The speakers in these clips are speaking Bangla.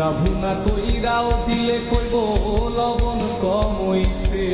কলিজা ভুনা কইরাও দিলে কইব লবণ কম হইছে।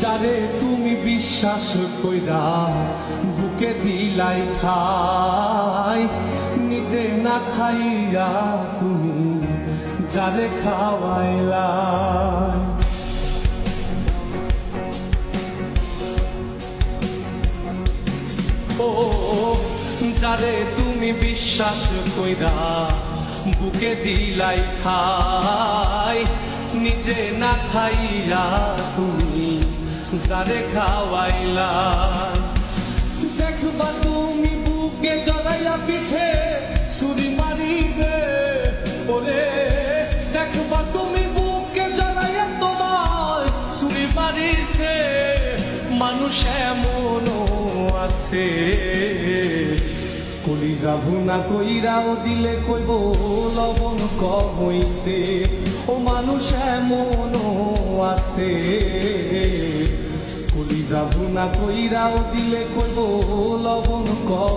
যারে তুমি বিশ্বাস কইরা বুকে দিলাই ঠাই নিজে না খাইয়া তুমি যারে খাওয়াইলা ও, যারে তুমি বিশ্বাস কইরা বুকে দিলাই খাই, নিজে না খাইয়া তুমি যারে খাওয়াইলা দেখবা তুমি বুকে মানুষ এমনও আছে। কলিজা ভুনা কইরাও দিলে কইব, লবণ কম হইছে। ও মানুষ এমনও আছে। কলিজা ভুনা কইরাও দিলে কইব, লবণ কম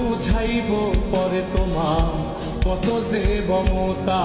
কত যে মমতা